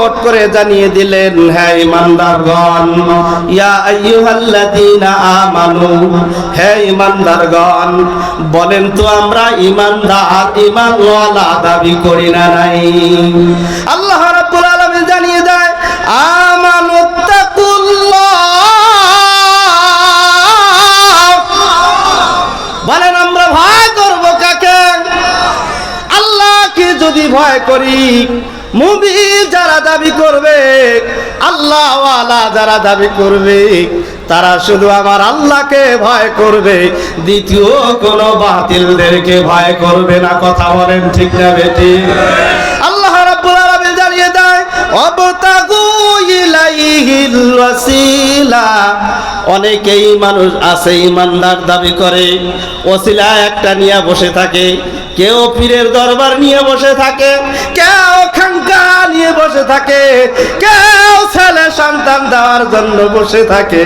প্রকট করে জানিয়ে দিলেন হ্যাঁ ইমানদারগণ, ইয়া আইয়ুহাল্লাযীনা আমানু, হে ইমানদারগণ, বলেন তো আমরা ইমানদার ইমানওয়ালা দাবি করি না নাই? আল্লাহ রাব্বুল আলামিন জানিয়ে দেয়, আমানুত্তাকুল্লাহ। বলেন, আমরা ভয় করব কাকে? আল্লাহকে যদি ভয় করি মুভি যারা দাবি করবে, আল্লাহওয়ালা যারা দাবি করবে, তারা শুধু আমার আল্লাহকে ভয় করবে, দ্বিতীয় কোনো বাতিলদেরকে ভয় করবে না। কথা বলেন ঠিক না বেটি? আল্লাহ জানিয়ে দেয় অনেকেই মানুষ আছে, ইমানদার দাবি করে ওসিলা একটা নিয়ে বসে থাকে কেউ পীরের দরবার নিয়ে বসে থাকে, কেউ খাঙ্কা নিয়ে বসে থাকে, কেউ ছেলে সন্তান দেওয়ার জন্য বসে থাকে।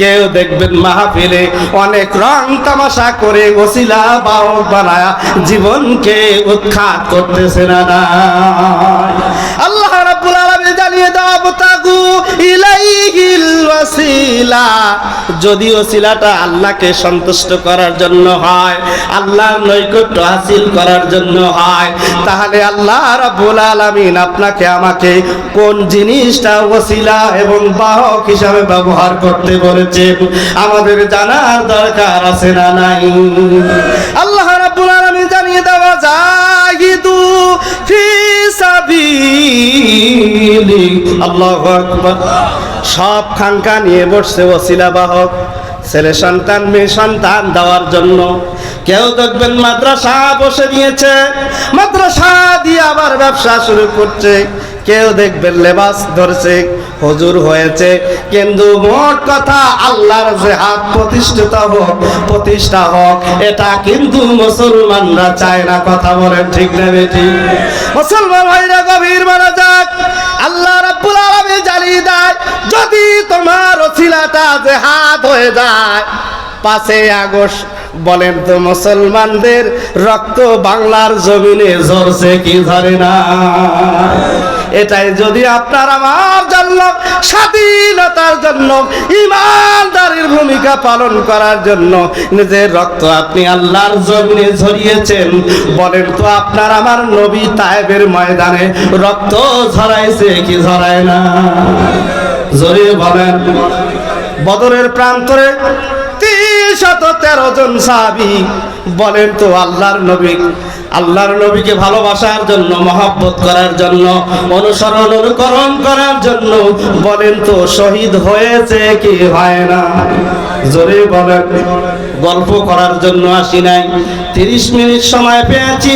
কেউ দেখবেন মাহফিলে অনেক রং তামাশা করে ওসিলা বাহক বানায়া জীবনকে উৎখাত করতেছে না না আল্লাহ রাব্বুল আলামিন জানিয়ে দাও তাগু ইলাইহিল ওয়াসিলা যদি ওসিলাটা আল্লাহকে সন্তুষ্ট করার জন্য হয় নৈকট্য হাসিল করার জন্য হয়, তাহলে আল্লাহ আপনাকে আমাকে কোন জিনিসটা ওসিলা এবং বাহক হিসাবে ব্যবহার করতে বলেছেন? আমাদের জানার দরকার আছে না নাই? আল্লাহ জানিয়ে দেওয়া জাহিদু ফি সব খাঙ্কা নিয়ে বসছে ওসিলা বাহক। ছেলে সন্তান, মেয়ে সন্তান দেওয়ার জন্য। কেউ দেখবেন মাদ্রাসা বসে দিয়েছে। মাদ্রাসা দিয়ে আবার ব্যবসা শুরু করছে। কেউ দেখবেন লেবাস ধরছে। হুজুর হয়েছে। কিন্তু মোট কথা আল্লাহর যে হাত প্রতিষ্ঠিত হোক, প্রতিষ্ঠা হোক, এটা কিন্তু মুসলমানরা চায় না, কথা বলেন ঠিক না বেটি মুসলমান ভাইরা গভীর মারা যাক আল্লাহ রাব্বুল আলামিন জানিয়ে দেয়, যদি তোমার ওসিলাটা যে হাত হয়ে যায়। পাঁচে আগস্ট, বলেন তো মুসলমানদের রক্ত বাংলার জমিনে ঝরছে কি ঝরে না? এটাই যদি আপনার আমার জন্য, স্বাধীনতার জন্য, ইমানদারির ভূমিকা পালন করার জন্য, নিজের রক্ত আপনি আল্লাহর জমিনে ঝরিয়েছেন, বলেন তো আপনার আমার নবী তায়েবের ময়দানে রক্ত ঝরাইছে কি ঝরায় না? জড়িয়ে বলেন। বদরের প্রান্তরে শত তেরো জন সাহাবি, বলেন তো আল্লাহর নবী আল্লাহর নবীকে ভালোবাসার জন্য, মহাব্বত করার জন্য, অনুসরণ, অনুকরণ করার জন্য বলেন তো, শহীদ হয়েছে কি হয় না? জোরে বলেন। গল্প করার জন্য আসি নাই। তিরিশ মিনিট সময় পেয়েছি।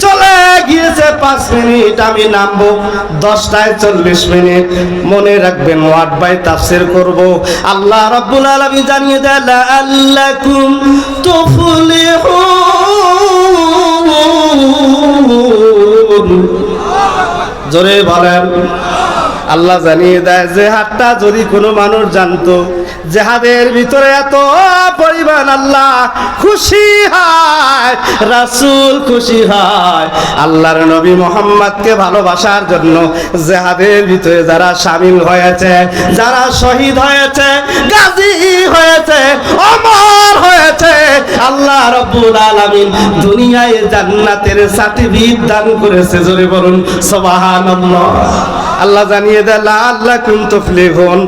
চলে গিয়েছে, পাঁচ মিনিট আমি নামবো। দশটায় চল্লিশ মিনিট। মনে রাখবেন ওয়ার্ড বাই তাফসির করব। আল্লাহ রাব্বুল আলামিন জানিয়ে দেয় আল্লাকুম তুফলিহুন জোরে বলেন। আল্লাহ জানিয়ে দেয়, যে হাতটা যদি কোনো মানুষ জানতো, জেহাদের ভিতরে এত পরিমাণ আল্লাহ খুশি হয়, রাসূল খুশি হয়। আল্লাহর নবী মোহাম্মদকে ভালোবাসার জন্য জেহাদের ভিতরে যারা সামিল হয়েছে, যারা শহীদ হয়েছে, গাজী হয়েছে, অমর হয়েছে, আল্লাহ রব্বুল আলামিন দুনিয়ায় জান্নাতের সার্টিফিকেট দান করেছে। জোরে বলুন, সুবহানাল্লাহ। আল্লাহ জানিয়ে দেয় আল্লাহ কুম তুফলিহুন।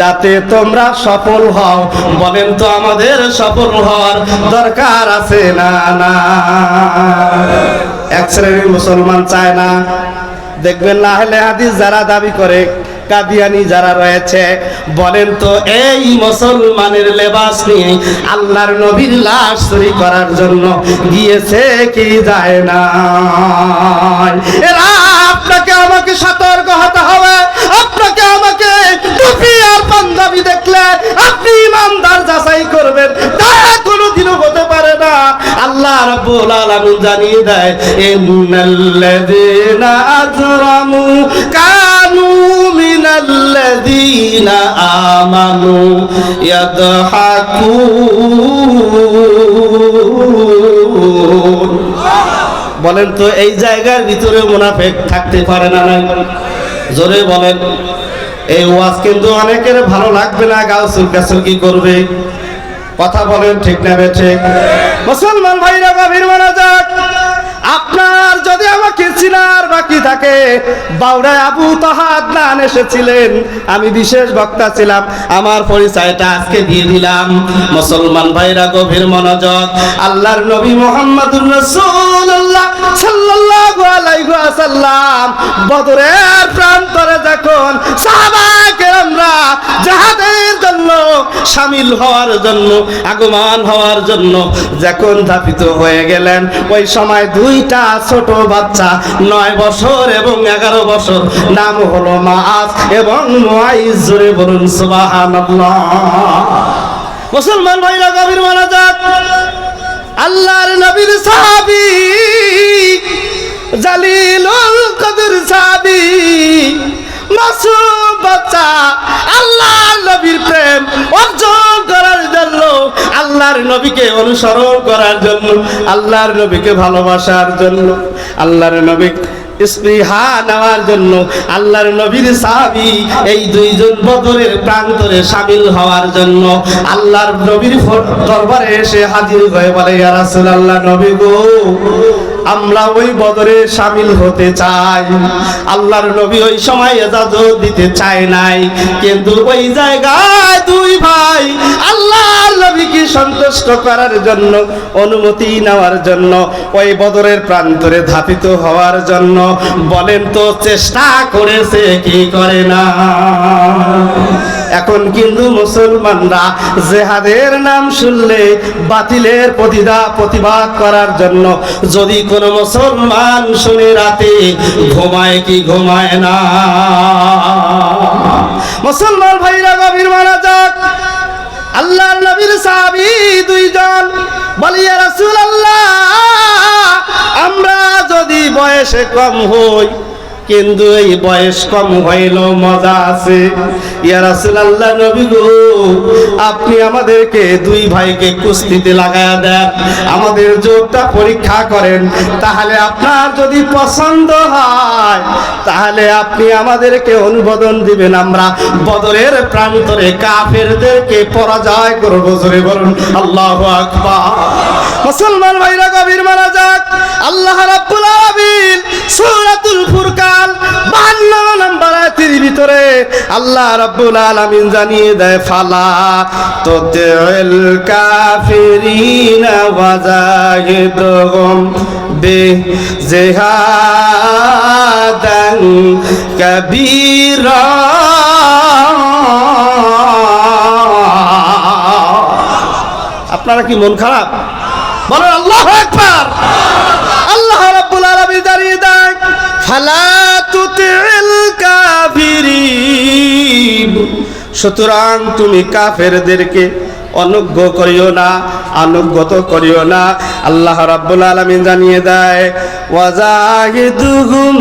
যাতে তোমরা সফল হও। বলেন তো আমাদের সফল হওয়ার দরকার আছে না না? এক শ্রেণির মুসলমান চায় না। দেখবেন না হলে হাদিস যারা দাবি করে, কাদিয়ানি যারা রয়েছে, বলেন তো এই মুসলমানের লেবাস নিয়ে আল্লাহর নবীর লাশ চুরি করার জন্য গিয়েছে কি যায় না এরা আপনাকে আমাকে সতর্ক জানিয়ে দেয় কানু মিনাল্লাযীনা আমানু ইয়াদহাকুন। বলেন তো, এই জায়গার ভিতরে মুনাফেক থাকতে পারে না নাই? জোরে বলেন। এই ওয়াজ কিন্তু অনেকের ভালো লাগবে না গাউসুল কাসুল কি করবে? কথা বলেন ঠিক না বেঠে মুসলমান ভাইরা গভীর মানা যাক আপনার যদি আমাকে চিনার বাকি থাকে, বাউড়ায় আবু তাহাদনান এসেছিলেন, আমি বিশেষ বক্তা ছিলাম, আমার পরিচয়টা আজকে দিয়ে দিলাম। মুসলমান ভাইরা গভীর মনোযোগ আল্লাহর নবী মোহাম্মদুর রাসূলুল্লাহ সাল্লাল্লাহু আলাইহি ওয়াসাল্লাম বদরের শামিল হওয়ার জন্য, আগমন হওয়ার জন্য যখন ধাপিত হয়ে গেলেন, ওই সময় দুইটা ছোট বাচ্চা, নয় বছর এবং এগারো বছর, নাম হলো মাস এবং জোরে বলুন সুবহানাল্লাহ। মুসলমান ভাইরা, গভীর মানা যাক আল্লাহর নবীর সাহাবী, জালিলুল কদর সাহাবী মাসুম বাচ্চা আল্লাহর নবীর প্রেম অর্জন করার জন্য, আল্লাহর নবীকে অনুসরণ করার জন্য, আল্লাহর নবীকে ভালোবাসার জন্য, আল্লাহর নবী স্পৃহা নেওয়ার জন্য, আল্লাহর নবীর সাহাবি এই দুইজন বদরের প্রান্তরে সামিল হওয়ার জন্য, আল্লাহর নবীর দরবারে এসে হাজির হয়ে বলে, ইয়া রাসূলুল্লাহ, নবী গো আমরা ওই বদরে সামিল হতে চাই। আল্লাহর নবী ওই সময় এজাজত দিতে চায় নাই। কিন্তু ওই জায়গায় দুই ভাই আল্লাহর নবীকে সন্তুষ্ট করার জন্য, অনুমতি নেওয়ার জন্য, ওই বদরের প্রান্তরে ধাপিত হওয়ার জন্য বলেন তো, চেষ্টা করেছে কি করে না? এখন কিন্তু মুসলমানরা জেহাদের নাম শুনলে বাতিলের প্রতিদা প্রতিবাদ করার জন্য যদি কোনো মুসলমান শুনে রাতে ঘুমায় কি ঘুমায় না। মুসলমান ভাইরা, গভীর মারা যাক আল্লাহ নবীর সাহাবী দুইজন বলিয়া রাসূল আল্লাহ আমরা যদি বয়সে কম হই কিন্তু এই বয়স কম হইল, মজা আছে। ইয়া রাসূলুল্লাহ, নবী গো, আপনি আমাদেরকে দুই ভাইকে কুস্তিতে লাগায়া দেন, আমাদের যোগটা পরীক্ষা করেন। তাহলে আপনার যদি পছন্দ হয়, তাহলে আপনি আমাদেরকে অনুমোদন দিবেন। আমরা বদরের প্রান্তরে কাফেরদেরকে পরাজয় করব, জোরে বলুন, আল্লাহু আকবার। মুসলমান ভাইরা, গভীর মারা যাক আল্লাহ রাব্বুল আলামিন সূরাতুল ফুরকান 52 নম্বর আয়াতের ভিতরে আল্লাহ রাব্বুল আলামিন জানিয়ে দেয়, ফালা তুতিল কাফিরিনা ওয়াজাহিদহুম বে জিহাদান কাবীরা। আপনারা কি মন খারাপ? বলেন, আল্লাহ একবার আল্লাহ রাব্বুল আলামিন দাঁড়িয়ে দেয় সুতরাং তুমি কাফেরদেরকে অনুজ্ঞ করিও না, আনুগত করিও না। আল্লাহ রাব্বুল আলামিন জানিয়ে দেয়, ওয়াজাহিদুহুম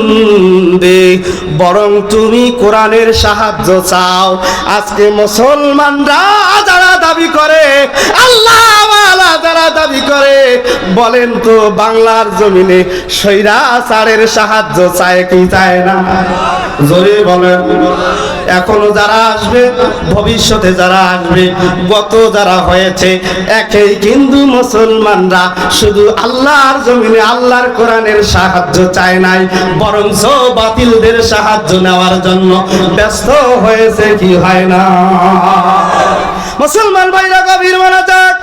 বে বরং তুমি কোরআনের সাহায্য চাও। আজকে মুসলমানরা যারা দাবি করে, আল্লাহ যারা দাবি করে, বলেন তো বাংলার জমিনে সৈরাচারের সাহায্য চায় কি চায় না? জোরে বলেন। এখনও যারা আসবে, ভবিষ্যতে যারা আসবে, গত যারা হয়েছে, একই কিন্তু মুসলমানরা শুধু আল্লাহর জমিনে, আল্লাহর কোরআনের সাহায্য চায় নাই, বরঞ্চ বাতিলদের সাহায্য নেওয়ার জন্য ব্যস্ত হয়েছে, কি হয় না? মুসলমান ভাইরা, গভীর মানা যাক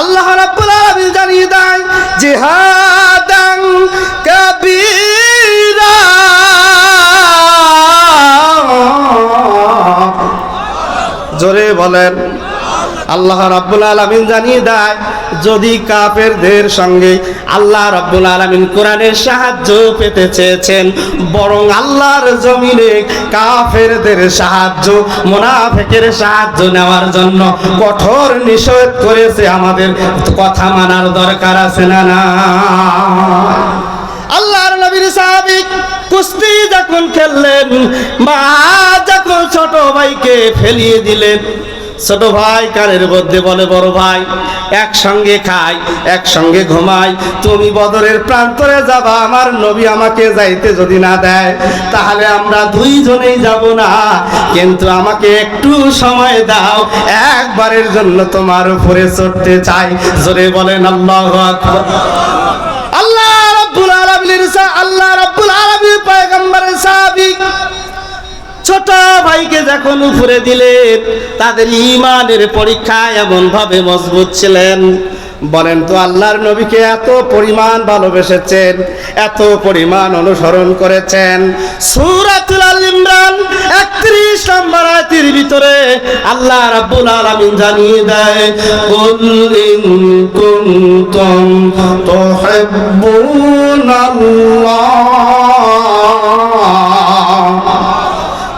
আল্লাহ রাব্বুল আলামিন জানিয়ে দেয়, জিহাদান কাবীরা। জোরে বলেন। আল্লাহ রাব্বুল আলামিন জানিয়ে দেয়, যদি কাফেরদের সঙ্গে আল্লাহ রাব্বুল আলামিন কোরআনের সাহায্য পেতে চেয়েছেন, বরং আল্লাহর জমিনে কাফেরদের সাহায্য, মুনাফিকের সাহায্য নেওয়ার জন্য কঠোর নিষেধ করেছে, আমাদের কথা মানার দরকার আছে না না? আল্লাহর নবীর সাহাবী কুস্তি যখন খেললেন, মা যখন ছোট ভাইকে ফেলিয়ে দিলেন, ছোট ভাই কানের মধ্যে বলে, বড় ভাই, একসঙ্গে খাই, একসঙ্গে ঘুমাই, তুমি বদরের প্রান্তরে যাবা, আমার নবী আমাকে যাইতে যদি না দেয়, তাহলে আমরা দুইজনেই যাব না, কিন্তু আমাকে একটু সময় দাও, একবারের জন্য তোমার উপরে চড়তে চাই। জোরে বলেন, আল্লাহ আল্লাহ রাব্বুল আলামিনের আল্লাহ রব্বুল আলামিন পয়গম্বরের সাহাবী ছোট ভাইকে যখন উপরে দিলেন, তাদের ইমানের পরীক্ষা এমন ভাবে মজবুত ছিলেন। বলেন তো আল্লাহর নবীকে এত পরিমাণ ভালোবেসেছেন, এত পরিমাণ অনুসরণ করেছেন। সুরাতুল আল ইমরান 31 নম্বর আয়াতের ভিতরে আল্লাহ রাব্বুল আলামিন জানিয়ে দেয়, কুল ইন কুনতুম তুহিব্বুনাল্লাহ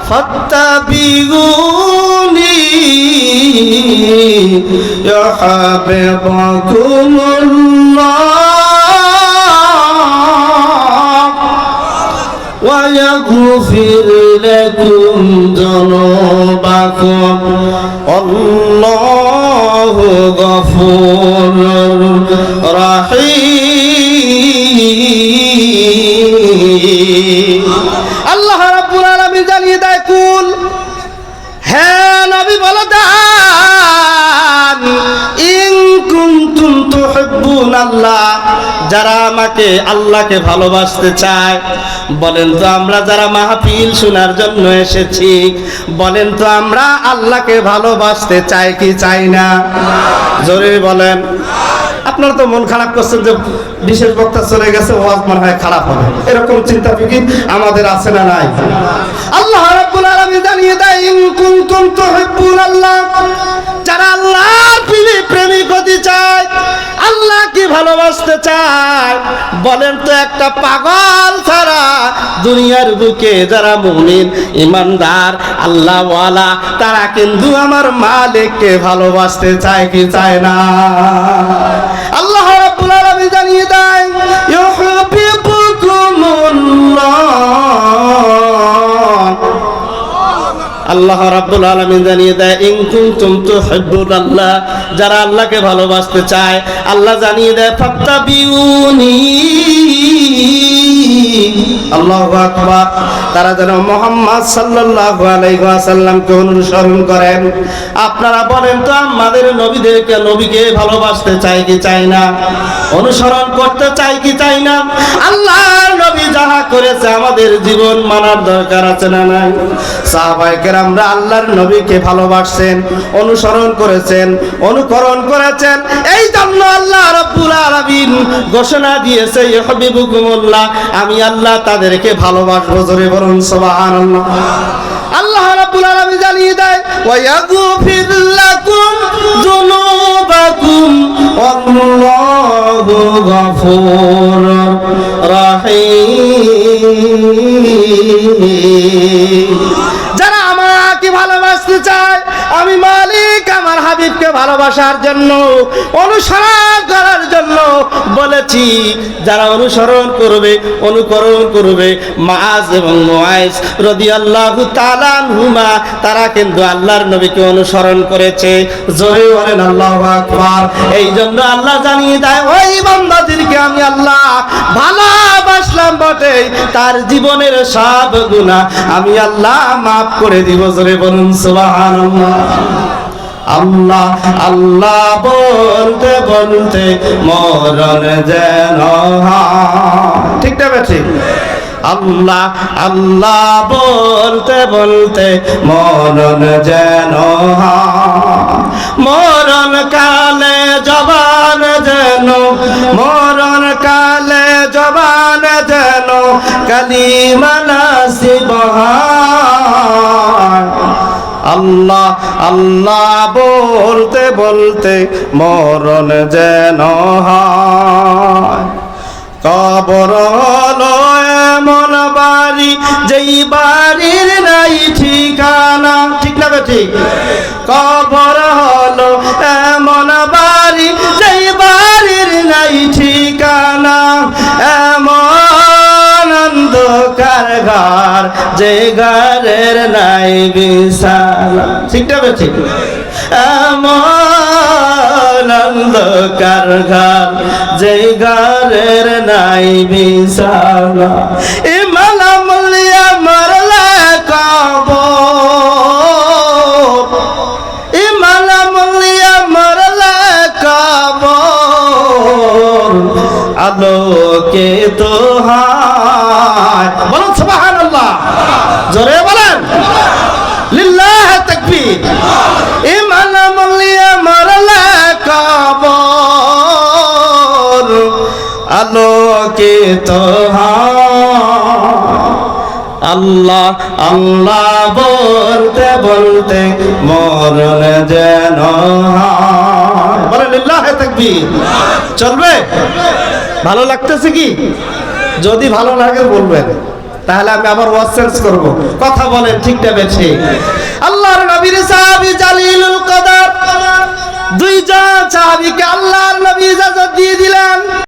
ফাত্তাবিউ يحببكم الله ويغفر لكم ذنوبكم الله غفور আল্লাহ, যারা আমাকে আল্লাহকে ভালোবাসতে চায়, বলেন তো আমরা যারা মাহফিল শোনার জন্য এসেছি, বলেন তো আমরা আল্লাহকে ভালোবাসতে চাই কি চাই না? জোরে বলেন। আপনারা তো মন খারাপ করছেন যে বিশেষ বক্তা চলে গেছে, ওয়াজ মনে হয় খারাপ হবে। এরকম চিন্তা ফিকির আমাদের আছে না নাই? আল্লাহ রাব্বুল আলামিন জানিয়ে দেয়, ইন কুনতুম তুহিব্বুন আল্লাহ যারা আল্লাহর প্রেমিক হতে চায় আল্লাহ কি ভালোবাসতে চায়। বলেন তো একটা পাগল ছাড়া দুনিয়ার বুকে যারা মুমিন, ইমানদার, আল্লাহওয়ালা, তারা কিন্তু আমার মালিককে ভালোবাসতে চায় কি চায় না? আল্লাহ রাব্বুল আলামিন জানিয়ে দেয়, ইউহিব্বুকুমুল্লাহ। আল্লাহ রাব্বুল আলামিন জানিয়ে দেয়, ইন কুনতুম তুহিব্বুন আল্লাহ যারা আল্লাহকে ভালোবাসতে চায়, আল্লাহ জানিয়ে দেয়, ফাত্তাবিউনি আল্লাহু আকবার। তারা যেন মোহাম্মদ সাল্লাল্লাহু আলাইহি ওয়াসাল্লামকে অনুসরণ করেন। আপনারা বলেন তো, আমাদের নবীদেরকে, নবীকে ভালোবাসতে চাই কি চাই না? অনুসরণ করতে চাই কি চাই না? যাহা করেছে আমাদের জীবন মানার দরকার আছে না নাই? সাহাবায়ে কেরামরা আল্লাহর নবীকে ভালোবাসছেন অনুসরণ করেছেন, অনুকরণ করেছেন। এই জন্য আল্লাহ রাব্বুল আলামিন ঘোষণা দিয়েছে হাবিবুকুমুল্লাহ, আমি আল্লাহ তাদেরকে ভালোবাসবো। জোরে বলুন, সুবহানাল্লাহ। আল্লাহ রাব্বুল আলামিন জানিয়ে দেয় ওয়া ইয়াগফির লাকুম যুনুবাকুম আল্লাহু গফুর রহিম। ভালোবাসতে চায়। আমি মালিক আমার হাবিবকে ভালোবাসার জন্য, অনুসরণ করার জন্য বলেছি, যারা অনুসরণ করবে, অনুকরণ করবে মাজ এবং মোয়াইজ রদি আল্লাহ হুমা তারা কিন্তু আল্লাহর নবীকে অনুসরণ করেছে। জোরে বলেন, আল্লাহ এই জন্য আল্লাহ জানিয়ে দেয়, ওই বান্দাদেরকে আমি আল্লাহ ভালোবাসলাম বটে তার জীবনের সব গুনাহ আমি আল্লাহ মাফ করে দিব, জোরে বলুন, সুবহানাল্লাহ। আল্লাহ আল্লাহ বলতে বলতে মরণ যেন। ঠিক না ঠিক আল্লাহ আল্লাহ বলতে বলতে মরণ যেন মরণ কালে আল্লাহ আল্লাহ বলতে বলতে মরণ যেন কবর এমন বাড়ি, যেই বাড়ির নাই ঠিকানা। ঠিক না ঠিক কবর ঘর, যে ঘরের নাই বিছানা। ঠিক না বে ঠিক? এমন অন্ধকার ঘর, যে ঘরের নাই বিছানা। ইমালা মুলিয়া মরলা কবর আলোকে তো জোরে বলেন। লিল্লাহ তাকবীর। ইমান মুলিয়া মরলা কবর আলোকে তো আল্লাহ আল্লাহ বলতে বলতে মরণ যেন। বলেন, লিল্লাহ তাকবীর। চলবে? ভালো লাগতেছে কি? যদি ভালো লাগে বলবেন। তাহলে আমি আবার ওয়াজ চেঞ্জ করব। কথা বলেন, ঠিকটা বেছে। আল্লাহর নবীর সাহাবী জালিলুল কদর। দুইজন সাহাবীকে আল্লাহর নবী ইজাজত দিয়ে দিলেন।